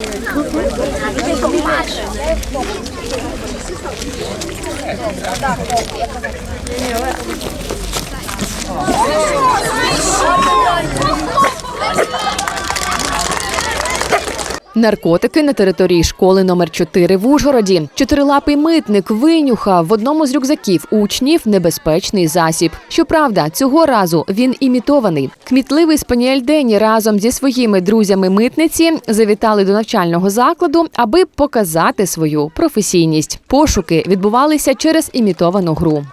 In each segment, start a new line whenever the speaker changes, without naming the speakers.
Nie, nie, Наркотики на території школи номер 4 в Ужгороді. Чотирилапий митник винюхав в одному з рюкзаків учнів небезпечний засіб. Щоправда, цього разу він імітований. Кмітливий спаніель Дені разом зі своїми друзями митниці завітали до навчального закладу, аби показати свою професійність. Пошуки відбувалися через імітовану гру.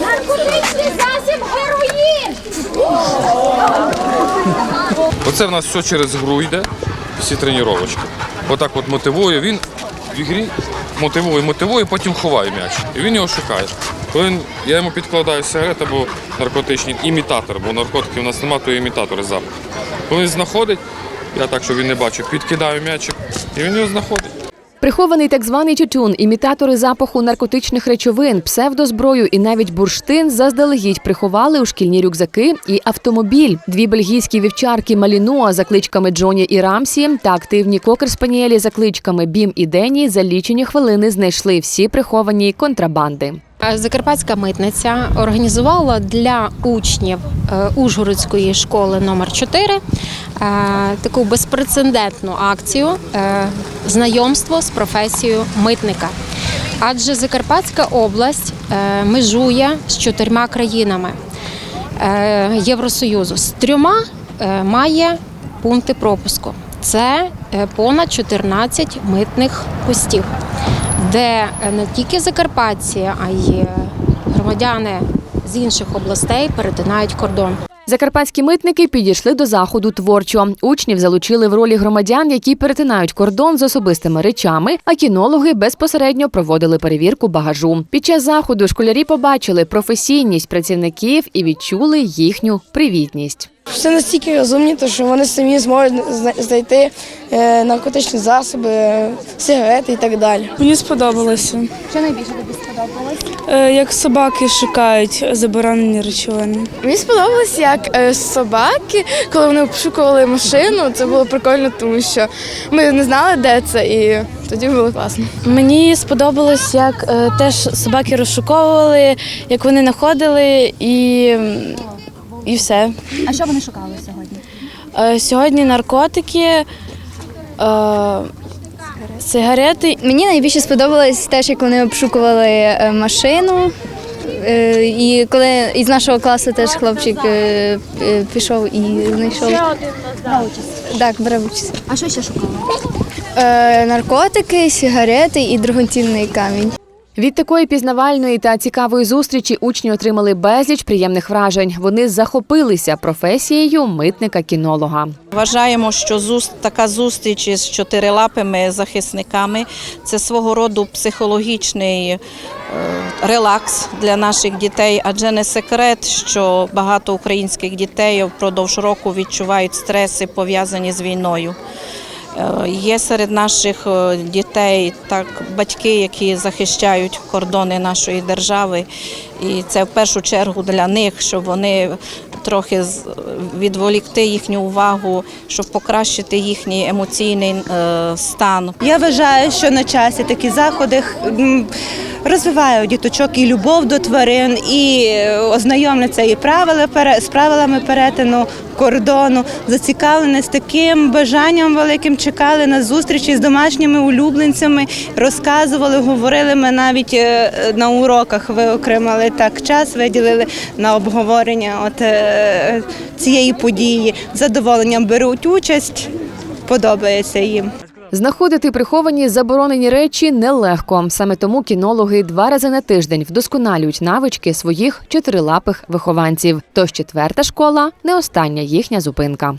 Наркотичний засіб!
Оце в нас все через гру йде, всі тренувачки. Отак от мотивує, він в ігрі мотивує, мотивує, потім ховає м'яч. І він його шукає. Він, я йому підкладаю сигарети або наркотичний імітатор, бо наркотиків у нас немає, то є імітатор запаху. Коли він знаходить, я так, щоб він не бачив, підкидаю м'ячик, і він його знаходить.
Прихований так званий тютюн, імітатори запаху наркотичних речовин, псевдозброю і навіть бурштин заздалегідь приховали у шкільні рюкзаки і автомобіль. Дві бельгійські вівчарки Малінуа за кличками Джоні і Рамсі та активні кокер-спаніелі за кличками Бім і Дені за лічені хвилини знайшли всі приховані контрабанди.
Закарпатська митниця організувала для учнів е, Ужгородської школи номер 4 е, таку безпрецедентну акцію е, знайомство з професією митника. Адже Закарпатська область е, межує з чотирма країнами е, Євросоюзу. З трьома е, має пункти пропуску. Це е, понад 14 митних постів, де е, не тільки закарпатці, а й е, громадяни з інших областей перетинають кордон.
Закарпатські митники підійшли до заходу творчо. Учнів залучили в ролі громадян, які перетинають кордон з особистими речами, а кінологи безпосередньо проводили перевірку багажу. Під час заходу школярі побачили професійність працівників і відчули їхню привітність.
Все настільки розумні, то що вони самі зможуть знайти е, наркотичні засоби, сигарети і так далі.
Мені сподобалося.
Що найбільше тобі сподобалось?
Е, Як собаки шукають заборонені речовини.
Мені сподобалось, як е, собаки, коли вони обшукували машину, це було прикольно, тому що ми не знали, де це, і тоді було класно.
Мені сподобалось, як теж собаки розшуковували, як вони знаходили і, і все.
А що вони шукали сьогодні?
Е, Сьогодні наркотики, е, сигарети.
Мені найбільше сподобалось теж, як вони обшукували е, машину. Е, І коли із нашого класу теж хлопчик е, е, пішов і знайшов. Так, бере участь.
А що ще шукали?
Е, Наркотики, сигарети і дорогоцінний камінь.
Від такої пізнавальної та цікавої зустрічі учні отримали безліч приємних вражень. Вони захопилися професією митника-кінолога.
Вважаємо, що така зустріч із чотирилапими захисниками це свого роду психологічний е, релакс для наших дітей, адже не секрет, що багато українських дітей впродовж року відчувають стреси пов'язані з війною. Е, Є серед наших е, дітей так батьки, які захищають кордони нашої держави, і це в першу чергу для них, щоб вони трохи відволікти їхню увагу, щоб покращити їхній емоційний е, стан.
Я вважаю, що на часі такі заходи розвивають діточок і любов до тварин, і е, ознайомляться і правила з правилами перетину кордону, зацікавлені з таким бажанням великим, чекали на зустрічі з домашніми улюбленцями, розказували, говорили. Ми навіть е, на уроках виокремили так час, виділили на обговорення от цієї події. Задоволенням беруть участь, подобається їм.
Знаходити приховані заборонені речі нелегко. Саме тому кінологи два рази на тиждень вдосконалюють навички своїх чотирилапих вихованців. Тож четверта школа не остання їхня зупинка.